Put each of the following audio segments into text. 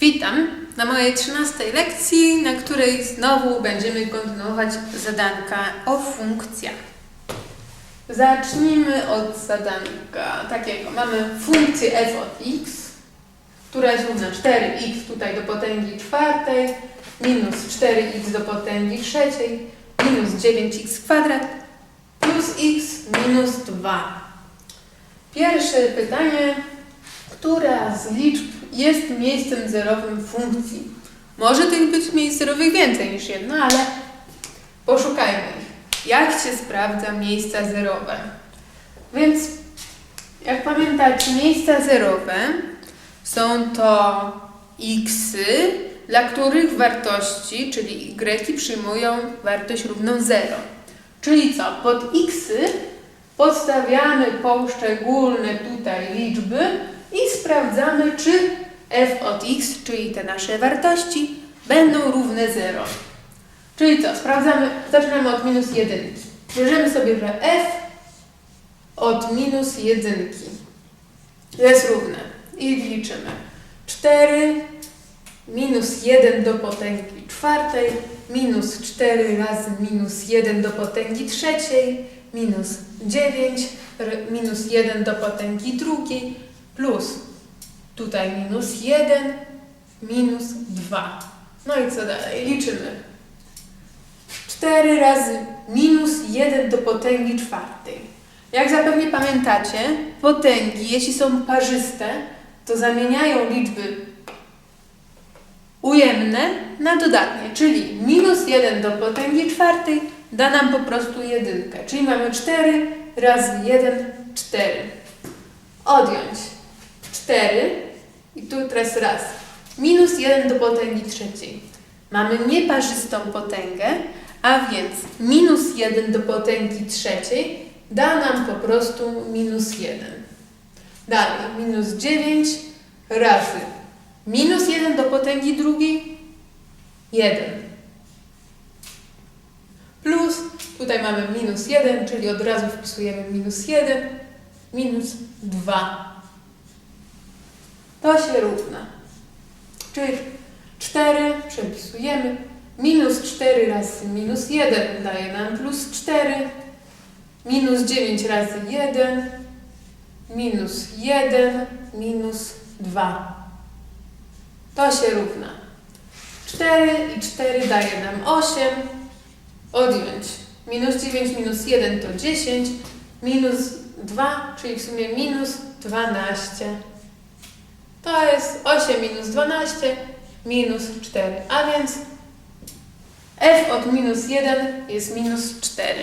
Witam na mojej 13 lekcji, na której znowu będziemy kontynuować zadanka o funkcjach. Zacznijmy od zadanka takiego. Mamy funkcję f od x, która jest równa 4x tutaj do potęgi czwartej, minus 4x do potęgi trzeciej, minus 9x kwadrat, plus x minus 2. Pierwsze pytanie, która z liczb jest miejscem zerowym funkcji? Może tych być miejsc zerowych więcej niż jedno, ale poszukajmy ich. Jak się sprawdza miejsca zerowe? Więc jak pamiętacie, miejsca zerowe są to xy, dla których wartości, czyli y przyjmują wartość równą 0. Czyli co? Pod xy podstawiamy poszczególne tutaj liczby i sprawdzamy, czy f od x, czyli te nasze wartości, będą równe 0. Czyli co? Sprawdzamy, zaczynamy od minus 1. Bierzemy sobie, że f od minus 1 jest równe i liczymy. 4 minus 1 do potęgi czwartej, minus 4 razy minus 1 do potęgi trzeciej, minus 9, r- minus 1 do potęgi drugiej, plus tutaj minus 1, minus 2. No i co dalej? Liczymy. 4 razy minus 1 do potęgi czwartej. Jak zapewne pamiętacie, potęgi, jeśli są parzyste, to zamieniają liczby ujemne na dodatnie, czyli minus 1 do potęgi czwartej da nam po prostu jedynkę, czyli mamy 4 razy 1, 4. Odjąć 4 i tu teraz raz. Minus 1 do potęgi trzeciej. Mamy nieparzystą potęgę, a więc minus 1 do potęgi trzeciej da nam po prostu minus 1. Dalej, minus 9 razy minus 1 do potęgi drugiej 1. Plus, tutaj mamy minus 1, czyli od razu wpisujemy minus 1, minus 2. To się równa. Czyli 4 przepisujemy. Minus 4 razy minus 1 daje nam plus 4. Minus 9 razy 1. Minus 1. Minus 2. To się równa. 4 i 4 daje nam 8. Odjąć. Minus 9 minus 1 to 10. Minus 2, czyli w sumie minus 12. To jest 8 minus 12 minus 4. A więc f od minus 1 jest minus 4.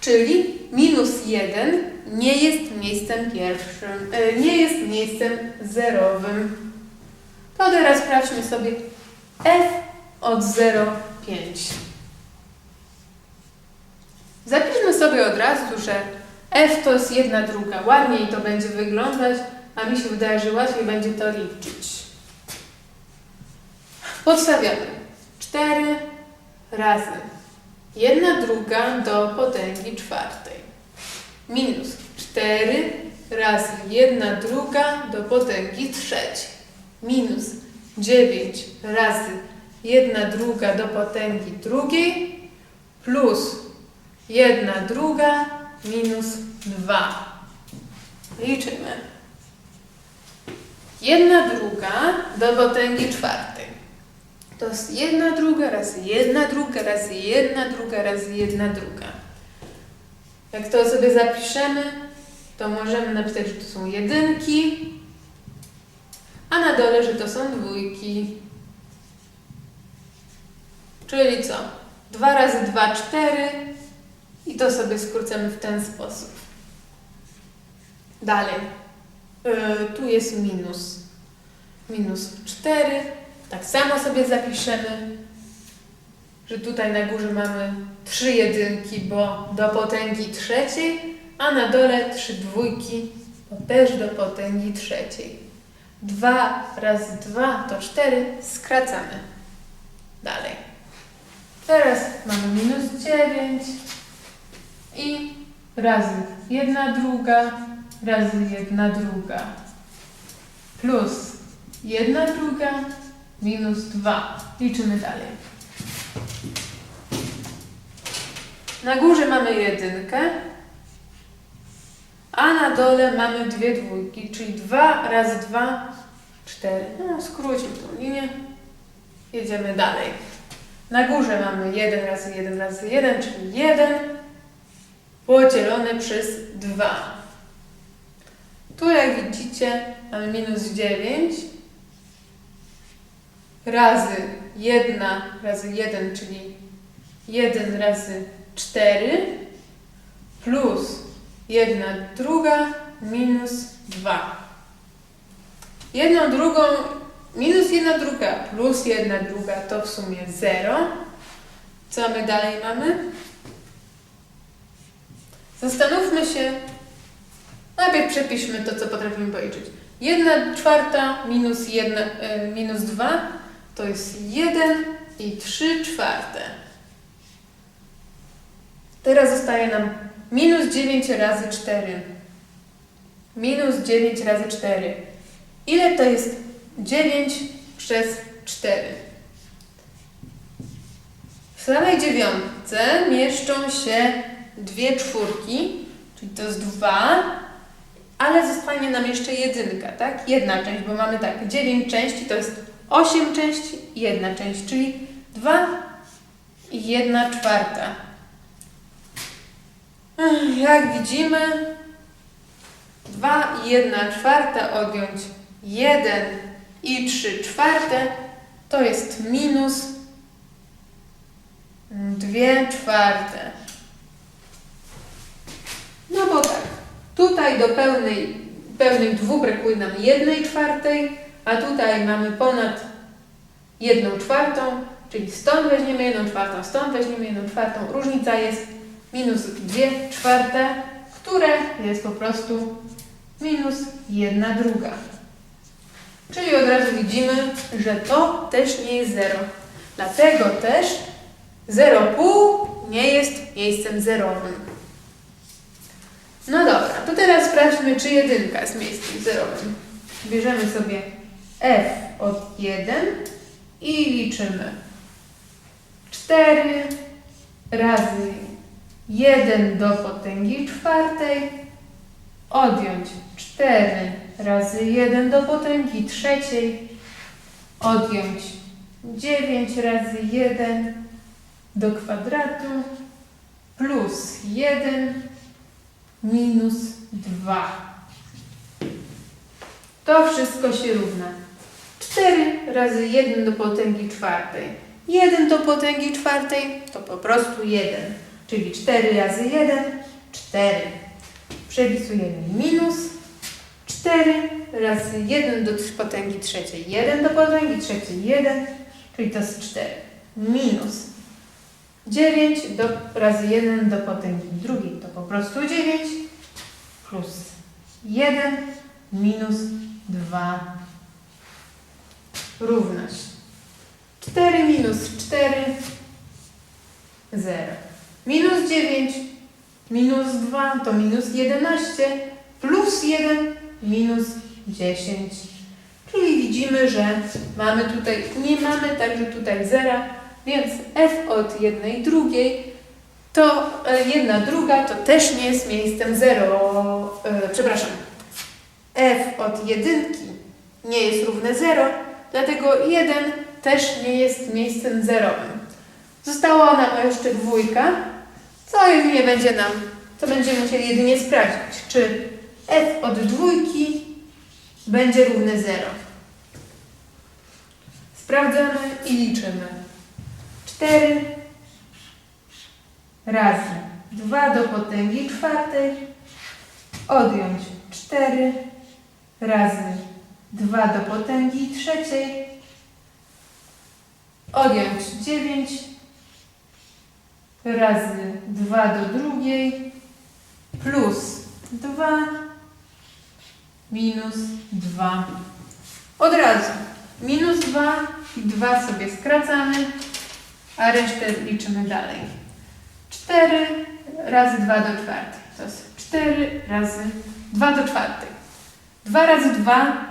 Czyli minus 1 nie jest miejscem pierwszym, e, nie jest miejscem zerowym. To teraz sprawdźmy sobie f od 0,5. Zapiszmy sobie od razu, że f to jest jedna druga. Ładniej to będzie wyglądać, a mi się wydaje, że łatwiej będzie to liczyć. Podstawiamy 4 razy 1 druga do potęgi czwartej minus 4 razy 1 druga do potęgi trzeciej minus 9 razy 1 druga do potęgi drugiej plus 1 druga minus 2. Liczymy. 1 druga do potęgi czwartej. To jest 1 druga razy 1 druga razy 1 druga razy 1 druga. Jak to sobie zapiszemy, to możemy napisać, że to są jedynki, a na dole, że to są dwójki. Czyli co? 2 razy 2, 4 i to sobie skrócamy w ten sposób. Dalej. Yy, tu jest minus. Minus 4. Tak samo sobie zapiszemy, że tutaj na górze mamy 3 jedynki, bo do potęgi trzeciej, a na dole 3 dwójki, bo też do potęgi trzeciej. 2 razy 2 to 4, skracamy. Dalej. Teraz mamy minus 9 i razy 1 druga razy 1 druga plus 1 druga minus 2. Liczymy dalej. Na górze mamy jedynkę, a na dole mamy dwie dwójki, czyli 2 razy 2, 4. No, skróćmy tą linię. Jedziemy dalej. Na górze mamy 1 razy 1 razy 1, czyli 1 podzielone przez 2. Tu jak widzicie mamy minus 9 razy 1 razy 1, czyli 1 razy 4 plus 1 druga minus 2. Jedną drugą minus 1 druga plus 1 druga to w sumie 0. Co my dalej mamy? Zastanówmy się, najpierw przepiszmy to, co potrafimy policzyć. 1 czwarta minus, 1, e, minus 2 to jest 1 i 3 czwarte. Teraz zostaje nam minus 9 razy 4. Minus 9 razy 4. Ile to jest 9 przez 4? W samej dziewiątce mieszczą się dwie czwórki, czyli to jest 2, ale zostanie nam jeszcze jedynka, tak? Jedna część, bo mamy tak, 9 części to jest 8 części jedna część, czyli 2 i 1 czwarta. Jak widzimy, 2 i 1 czwarta odjąć 1 i 3 czwarte to jest minus 2 czwarte. No bo tak, tutaj do pełnej, pełnych dwóch brakuje nam 1 czwartej, a tutaj mamy ponad 1 czwartą, czyli stąd weźmiemy 1 czwartą, stąd weźmiemy 1 czwartą. Różnica jest minus 2 czwarte, które jest po prostu minus 1 druga. Czyli od razu widzimy, że to też nie jest 0. Dlatego też 0,5 nie jest miejscem zerowym. No dobra, to teraz sprawdźmy, czy jedynka jest miejscem zerowym. Bierzemy sobie f od 1 i liczymy 4 razy 1 do potęgi czwartej odjąć 4 razy 1 do potęgi trzeciej odjąć 9 razy 1 do kwadratu plus 1 minus 2. To wszystko się równa. 4 razy 1 do potęgi czwartej. 1 do potęgi czwartej to po prostu 1. Czyli 4 razy 1, 4. Przepisujemy minus 4 razy 1 do potęgi trzeciej. 1 do potęgi trzeciej 1, czyli to jest 4. Minus 9 do, razy 1 do potęgi drugiej to po prostu 9 plus 1 minus 2 równość 4 minus 4 0 minus 9 minus 2 to minus 11 plus 1 minus 10 czyli widzimy, że mamy tutaj, nie mamy także tutaj zera, więc f od jednej drugiej to e, jedna druga to też nie jest miejscem 0. E, przepraszam. f od jedynki nie jest równe 0, dlatego 1 też nie jest miejscem zerowym. Została nam jeszcze dwójka, co jedynie będzie nam, co będziemy musieli jedynie sprawdzić, czy f od dwójki będzie równe 0. Sprawdzamy i liczymy. 4 razy 2 do potęgi czwartej odjąć 4 razy 2 do potęgi trzeciej odjąć 9 razy 2 do drugiej plus 2 minus 2. Od razu minus 2 i 2 sobie skracamy, a resztę liczymy dalej. 4 razy 2 do czwartej. To jest 4 razy 2 do czwartej. 2 razy 2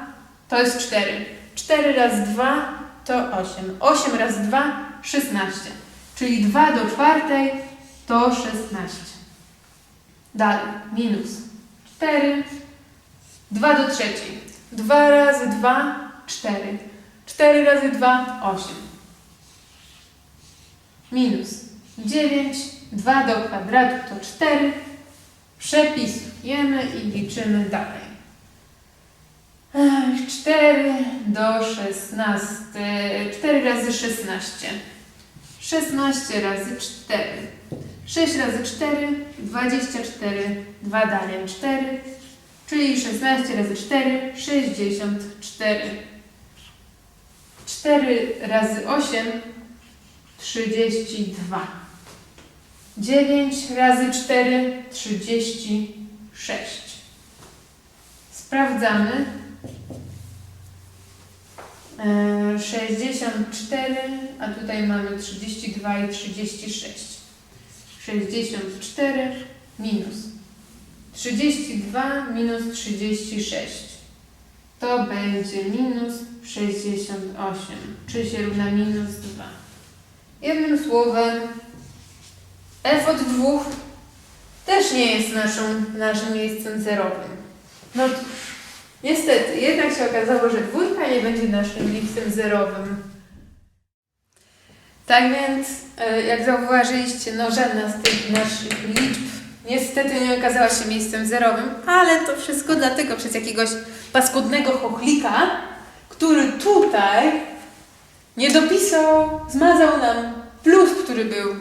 to jest 4. 4 razy 2 to 8. 8 razy 2 16. Czyli 2 do czwartej to 16. Dalej, minus 4. 2 do trzeciej. 2 razy 2 4. 4 razy 2 8. Minus 9. 2 do kwadratu to 4. Przepisujemy i liczymy dalej. Ech, 4 do 16. 4 razy 16. 16 razy 4. 6 razy 4, 24, 2 dalej 4, czyli 16 razy 4, 64. 4 razy 8, 32. 9 razy 4, 36. Sprawdzamy. E, 64, a tutaj mamy 32 i 36. 64 minus 32 minus 36. To będzie minus 68, czyli się równa minus 2. Jednym słowem, f od 2 też nie jest naszą, naszym miejscem zerowym. No niestety, jednak się okazało, że dwójka nie będzie naszym miejscem zerowym. Tak więc, e, jak zauważyliście, no żadna z tych naszych liczb niestety nie okazała się miejscem zerowym, ale to wszystko dlatego przez jakiegoś paskudnego chochlika, który tutaj nie dopisał, zmazał nam plus, który był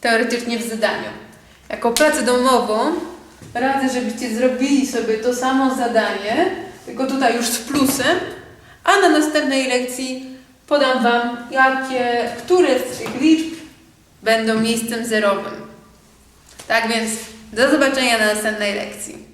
teoretycznie w zadaniu. Jako pracę domową radzę, żebyście zrobili sobie to samo zadanie, tylko tutaj już z plusem, a na następnej lekcji podam Wam, jakie, które z tych liczb będą miejscem zerowym. Tak więc do zobaczenia na następnej lekcji.